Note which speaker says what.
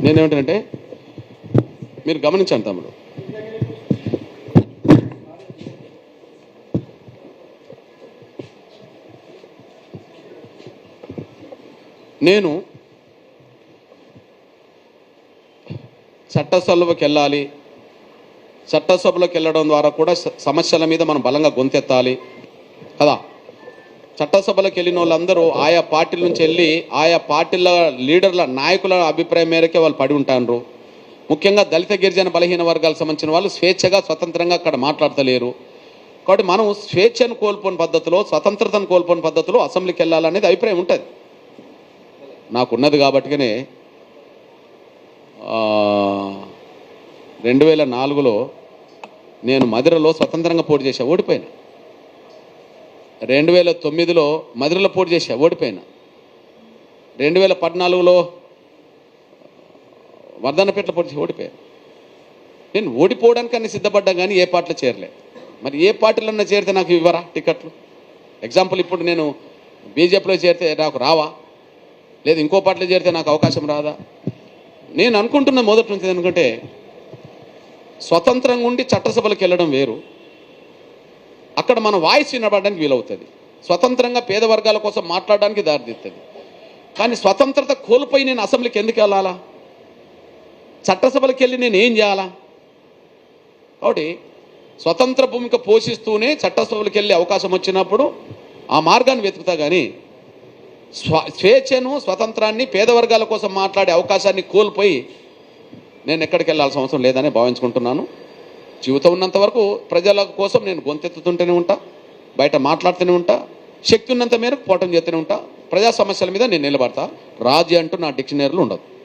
Speaker 1: నేనేమిటంటే మీరు గమనించండి తమ్ముడు. నేను చట్టసభలోకి వెళ్ళాలి చట్టసభలోకి వెళ్ళడం ద్వారా కూడా సమస్యల మీద మనం బలంగా గొంతెత్తాలి కదా? చట్టసభలకు వెళ్ళిన వాళ్ళందరూ ఆయా పార్టీల నుంచి వెళ్ళి ఆయా పార్టీల లీడర్ల నాయకుల అభిప్రాయం మేరకే వాళ్ళు పడి ఉంటారు ముఖ్యంగా దళిత గిరిజన బలహీన వర్గాలకు సంబంధించిన వాళ్ళు స్వేచ్ఛగా స్వతంత్రంగా అక్కడ మాట్లాడతలేరు. కాబట్టి మనం స్వేచ్ఛను కోల్పోని పద్ధతిలో స్వతంత్రతను కోల్పోని పద్ధతిలో అసెంబ్లీకి వెళ్ళాలనేది అభిప్రాయం ఉంటుంది. నాకున్నది కాబట్టికనే రెండు వేల నాలుగులో నేను మధురలో స్వతంత్రంగా పోటీ చేశా ఓడిపోయినా. రెండు వేల తొమ్మిదిలో మధురలో పోటీ చేశా ఓడిపోయినా. రెండు వేల పద్నాలుగులో వర్ధన్నపేటలో పోటీ చేసి ఓడిపోయాను నేను ఓడిపోవడానికి అన్ని సిద్ధపడ్డా కానీ ఏ పార్టీలో చేరలే. మరి ఏ పార్టీలన్నా చేరితే నాకు ఇవ్వరా టికెట్లు ఎగ్జాంపుల్ ఇప్పుడు నేను బీజేపీలో చేరితే నాకు రావా? లేదు ఇంకో పార్టీలో చేరితే నాకు అవకాశం రాదా? నేను అనుకుంటున్న మొదటి నుంచి ఎందుకంటే స్వతంత్రంగా ఉండి చట్టసభలకు వెళ్ళడం వేరు. అక్కడ మన వాయిస్ వినబడడానికి వీలవుతుంది. స్వతంత్రంగా పేద వర్గాల కోసం మాట్లాడడానికి దారితీస్తుంది. కానీ స్వతంత్రత కోల్పోయి నేను అసెంబ్లీకి ఎందుకు వెళ్ళాలా? చట్టసభలకు వెళ్ళి నేను ఏం చేయాలా? కాబట్టి స్వతంత్ర భూమిక పోషిస్తూనే చట్టసభలకు వెళ్ళే అవకాశం వచ్చినప్పుడు ఆ మార్గాన్ని వెతుకుతా కానీ స్వ స్వేచ్ఛను స్వతంత్రాన్ని పేద వర్గాల కోసం మాట్లాడే అవకాశాన్ని కోల్పోయి నేను ఎక్కడికి వెళ్ళాల్సిన అవసరం లేదని భావించుకుంటున్నాను. జీవితం ఉన్నంత వరకు ప్రజల కోసం నేను గొంతెత్తుతుంటూనే ఉంటా బయట మాట్లాడుతూనే ఉంటా శక్తి ఉన్నంత మేరకు పోటం చేస్తూనే ఉంటా. ప్రజా సమస్యల మీద నేను నిలబడతా. రాజీ అంటూ నా డిక్షనరీలో ఉండదు